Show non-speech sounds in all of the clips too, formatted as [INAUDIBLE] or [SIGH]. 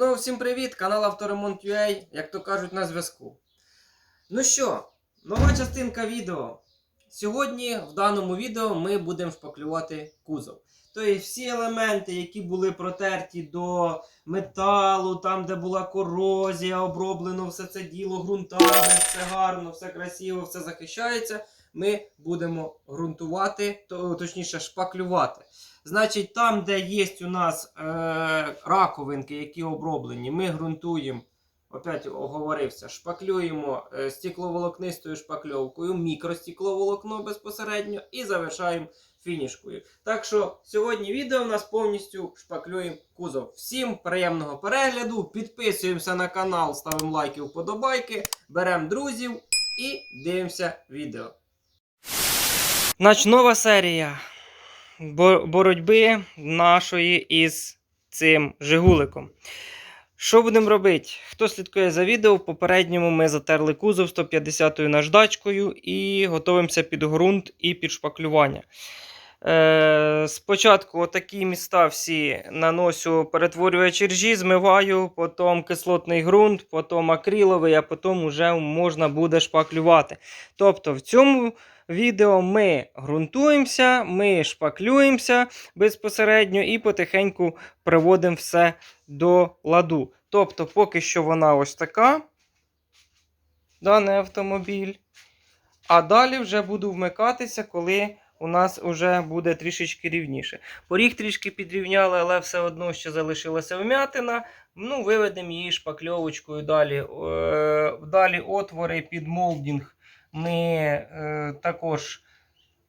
Знову всім привіт! Канал Авторемонт.ua, як то кажуть, на зв'язку. Ну що, нова частинка відео. Сьогодні в даному відео ми будемо шпаклювати кузов. Тобто всі елементи, які були протерті до металу, там, де була корозія, оброблено все це діло ґрунтами, все гарно, все красиво, все захищається. Ми будемо ґрунтувати, то, точніше шпаклювати. Значить, там, де є у нас е, раковинки, які оброблені, ми ґрунтуємо, опять оговорився, шпаклюємо е, стекловолокнистою шпакльовкою, мікростекловолокно безпосередньо і завершаємо фінішкою. Так що сьогодні відео у нас повністю шпаклюємо кузов. Всім приємного перегляду, підписуємося на канал, ставимо лайки, вподобайки, беремо друзів і дивимося відео. Значить, нова серія боротьби нашої із цим Жигуликом. Що будемо робити? Хто слідкує за відео, в попередньому ми затерли кузов 150-ю наждачкою і готуємося під ґрунт і під шпаклювання. Е, спочатку такі міста всі наносю перетворюючи ржі, змиваю, потім кислотний ґрунт, потім акриловий, а потім вже можна буде шпаклювати. Тобто в цьому відео ми ґрунтуємося, ми шпаклюємося безпосередньо і потихеньку приводимо все до ладу. Тобто, поки що вона ось така, даний автомобіль. А далі вже буду вмикатися, коли у нас вже буде трішечки рівніше. Поріг трішки підрівняли, але все одно ще залишилася вмятина. Ну, виведемо її шпакльовочкою далі. Е, далі отвори під молдінг ми е, також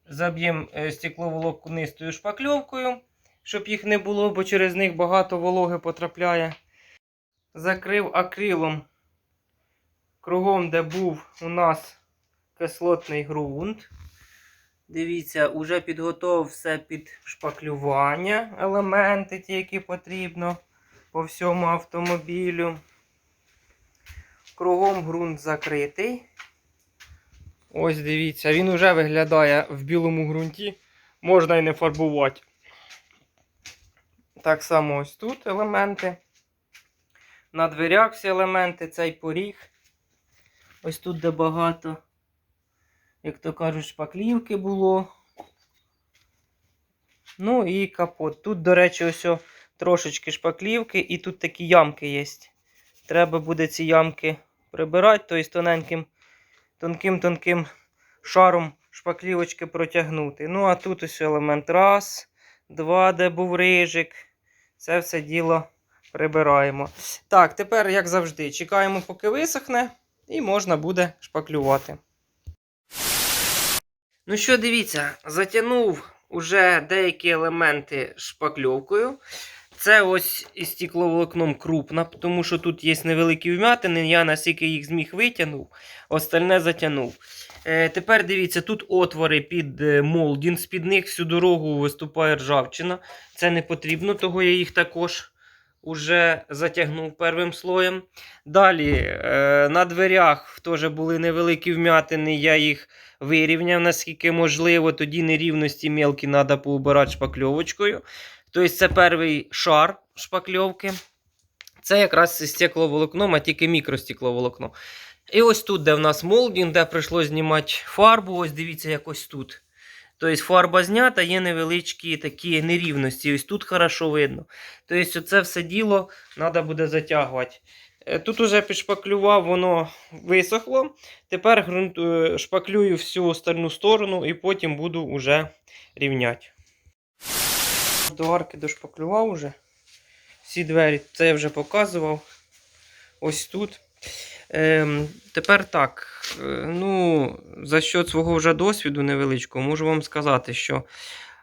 заб'ємо е, стекловолокнистою шпакльовкою, щоб їх не було, бо через них багато вологи потрапляє. Закрив акрилом кругом, де був у нас кислотний ґрунт. Дивіться, уже підготував все під шпаклювання, елементи, ті, які потрібно по всьому автомобілю. Кругом ґрунт закритий. Ось дивіться, він вже виглядає в білому ґрунті. Можна і не фарбувати. Так само ось тут елементи. На дверях всі елементи, цей поріг. Ось тут де багато, як то кажуть, шпаклівки було. Ну і капот. Тут, до речі, ось о трошечки шпаклівки, і тут такі ямки є. Треба буде ці ямки прибирати, тобто тоненьким тонким-тонким шаром шпаклівочки протягнути. Ну, а тут ось елемент раз, два, де був рижик. Це все діло прибираємо. Так, тепер, як завжди, чекаємо, поки висохне, і можна буде шпаклювати. Ну що, дивіться, затягнув уже деякі елементи шпакльовкою. Це ось із стекловолокном крупна, тому що тут є невеликі вмятини, я наскільки їх зміг витягнув, остальне затягнув. Е, тепер дивіться, тут отвори під е, молдінг, з-під них всю дорогу виступає ржавчина. Це не потрібно, того я їх також уже затягнув первим слоєм. Далі е, на дверях теж були невеликі вмятини, я їх вирівняв наскільки можливо. Тоді нерівності мелкі треба поубирати шпакльовочкою. Тобто це перший шар шпакльовки. Це якраз стекловолокно, а тільки мікростекловолокно. І ось тут, де в нас молдінг, де прийшлося знімати фарбу, ось дивіться, як ось тут. Тобто фарба знята, є невеличкі такі нерівності. Ось тут хорошо видно. Тобто, це все діло треба буде затягувати. Е, Тут уже підшпаклював, воно висохло. Тепер шпаклюю всю остальну сторону і потім буду вже рівняти. До арки дошпаклював уже. Всі двері, це я вже показував. Ось тут. Ем, тепер так. е, Ну, за що свого вже досвіду невеличкого, можу вам сказати, що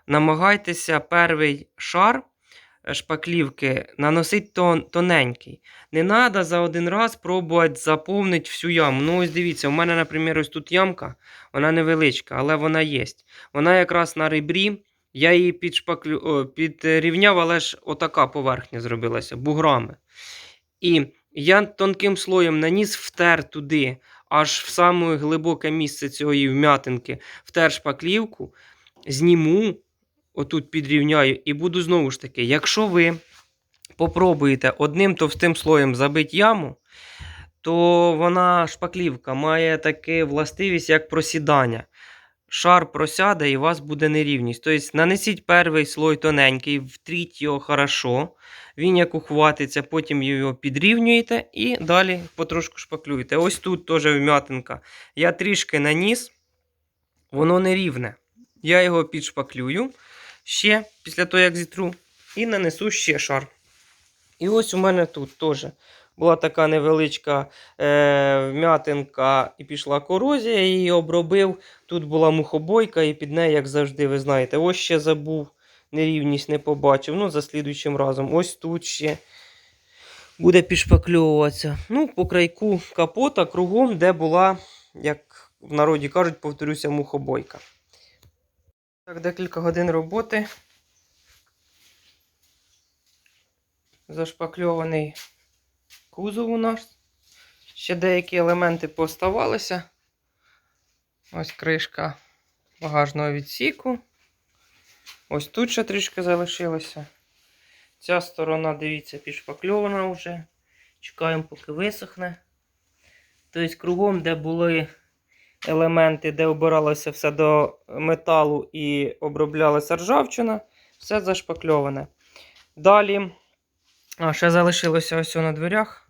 намагайтеся перший шар е, шпаклівки наносити тон, тоненький. Не треба за один раз пробувати заповнити всю яму. Ну, ось дивіться, у мене, наприклад, ось тут ямка, вона невеличка, але вона є. Вона якраз на ребрі. Я її підшпаклю, підрівняв, але ж отака поверхня зробилася буграми. І я тонким слоєм наніс втер туди, аж в саме глибоке місце цієї вмятинки, втер шпаклівку, зніму, отут підрівняю, і буду знову ж таки, якщо ви попробуєте одним товстим слоєм забити яму, то вона шпаклівка має таку властивість, як просідання. Шар просяде і у вас буде нерівність. Тобто нанесіть перший слой тоненький, втріть його хорошо. Він як ухватиться, потім його підрівнюєте і далі потрошку шпаклюєте. Ось тут теж вмятинка. Я трішки наніс, воно не рівне. Я його підшпаклюю ще після того, як зітру, і нанесу ще шар. І ось у мене тут теж була така невеличка е, вмятинка і пішла корозія, я її обробив. Тут була мухобойка, і під нею, як завжди, ви знаєте, ось ще забув, нерівність не побачив. Ну, за слідуючим разом. Ось тут ще буде підшпакльовуватися. Ну, по крайку капота кругом, де була, як в народі кажуть, повторюся, мухобойка. Так, декілька годин роботи. Зашпакльований кузов у нас. Ще деякі елементи поставалися. Ось кришка багажного відсіку. Ось тут ще трішки залишилося. Ця сторона, дивіться, підшпакльована вже. Чекаємо, поки висохне. Тобто, кругом, де були елементи, де обиралося все до металу і оброблялася ржавчина, все зашпакльоване. Далі, а, ще залишилося ось на дверях.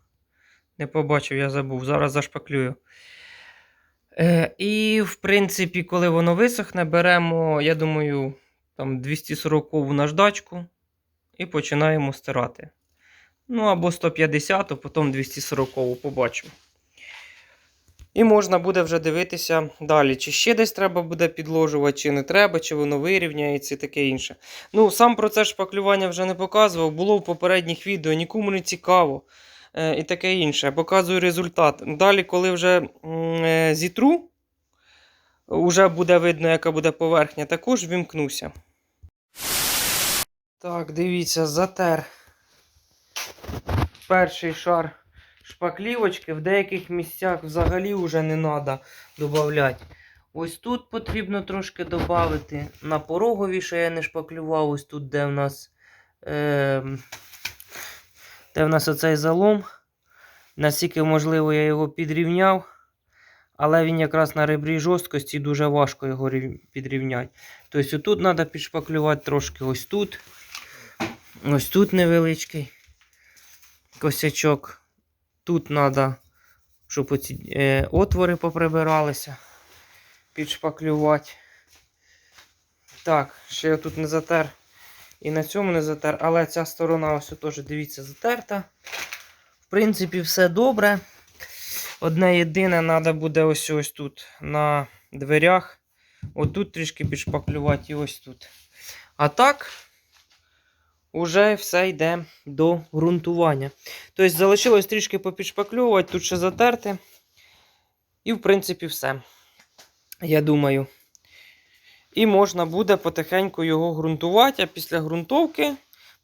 Не побачив, я забув. Зараз зашпаклюю. Е, і, в принципі, коли воно висохне, беремо, я думаю, там 240 наждачку і починаємо стирати. Ну, або 150, а потім 240 побачимо. І можна буде вже дивитися далі, чи ще десь треба буде підложувати, чи не треба, чи воно вирівняється і таке інше. Ну, сам процес шпаклювання вже не показував, було в попередніх відео, нікому не цікаво і таке інше. Показую результат. Далі, коли вже е, зітру, вже буде видно, яка буде поверхня, також вімкнуся. Так, дивіться, затер перший шар шпаклівочки. В деяких місцях взагалі вже не треба додати. Ось тут потрібно трошки додати. На порогові, що я не шпаклював, ось тут, де в нас е, де в нас оцей залом. Наскільки можливо, я його підрівняв. Але він якраз на ребрі жорсткості дуже важко його підрівняти. Тобто тут треба підшпаклювати трошки ось тут. Ось тут невеличкий косячок. Тут треба, щоб оці е, отвори поприбиралися. Підшпаклювати. Так, ще я тут не затер. І на цьому не затер, але ця сторона ось теж, дивіться, затерта. В принципі, все добре. Одне єдине, треба буде ось ось тут на дверях. Отут трішки підшпаклювати і ось тут. А так, уже все йде до ґрунтування. Тобто залишилось трішки попідшпаклювати, тут ще затерти. І, в принципі, все. Я думаю. І можна буде потихеньку його ґрунтувати, а після ґрунтовки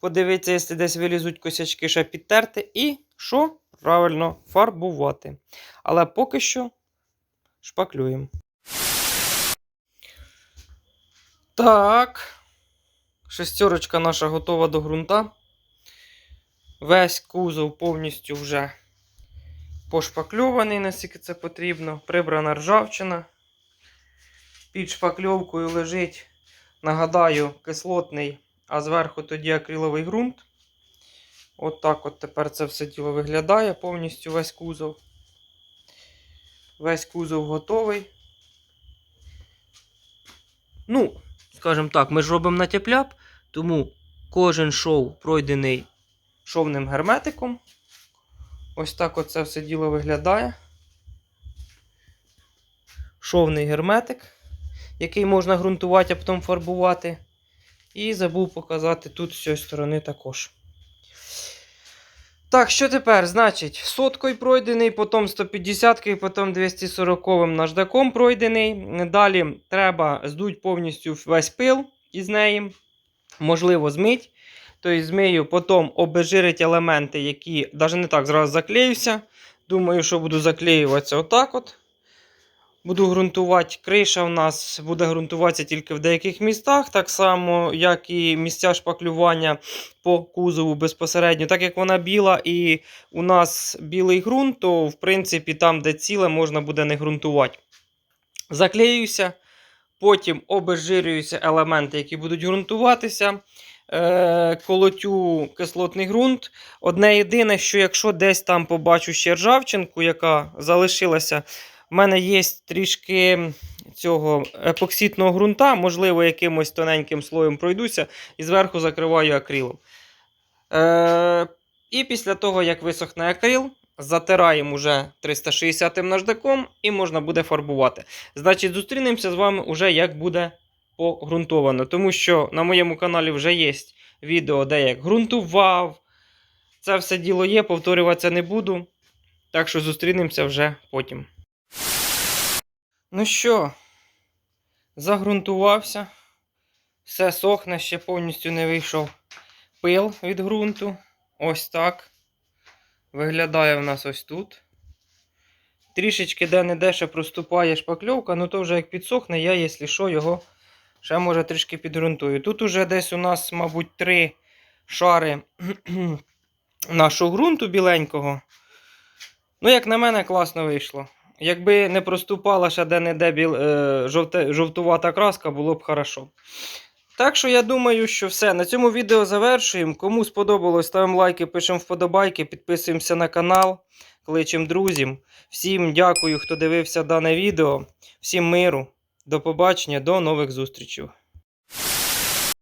подивитися, якщо десь вилізуть косячки, ще підтерти. І що? Правильно, фарбувати. Але поки що шпаклюємо. Так. Шестерочка наша готова до ґрунта. Весь кузов повністю вже пошпакльований, наскільки це потрібно. Прибрана ржавчина. Під шпакльовкою лежить, нагадаю, кислотний, а зверху тоді акриловий ґрунт. От так от тепер це все діло виглядає повністю весь кузов. Весь кузов готовий. Ну, скажімо так, ми ж робимо на тепляп, тому кожен шов пройдений шовним герметиком. Ось так от це все діло виглядає. Шовний герметик, який можна ґрунтувати, а потім фарбувати. І забув показати тут з цієї сторони також. Так, що тепер? Значить, соткою пройдений, потім 150 і потім 240 наждаком пройдений. Далі треба здуть повністю весь пил із неї. Можливо, змить. Тобто змию, потім обезжирить елементи, які навіть не так зразу заклеюся. Думаю, що буду заклеюватися отак от. Буду ґрунтувати. Криша в нас буде ґрунтуватися тільки в деяких містах, так само, як і місця шпаклювання по кузову безпосередньо. Так як вона біла і у нас білий ґрунт, то в принципі там, де ціле, можна буде не ґрунтувати. Заклеюся, потім обезжирююся елементи, які будуть ґрунтуватися. Е, колотю кислотний ґрунт. Одне єдине, що якщо десь там побачу ще ржавчинку, яка залишилася, в мене є трішки цього епоксидного ґрунта, можливо, якимось тоненьким слоєм пройдуся і зверху закриваю акрилом. Е, і після того, як висохне акрил, затираємо уже 360 наждаком і можна буде фарбувати. Значить, зустрінемося з вами уже як буде погрунтовано. Тому що на моєму каналі вже є відео, де як ґрунтував. Це все діло є, повторюватися не буду. Так що зустрінемося вже потім. Ну що, загрунтувався. Все сохне, ще повністю не вийшов пил від ґрунту. Ось так. Виглядає в нас ось тут. Трішечки де-не-де ще проступає шпакльовка, ну то вже як підсохне, я, якщо що, його ще може трішки підґрунтую. Тут уже десь у нас, мабуть, три шари [CLEARS THROAT] нашого ґрунту біленького. Ну, як на мене, класно вийшло. Якби не проступала ще де-не-де біл, е, жовте, жовтувата краска, було б хорошо. Так що я думаю, що все. На цьому відео завершуємо. Кому сподобалось, ставимо лайки, пишемо вподобайки, підписуємося на канал, кличемо друзів. Всім дякую, хто дивився дане відео. Всім миру. До побачення, до нових зустрічей.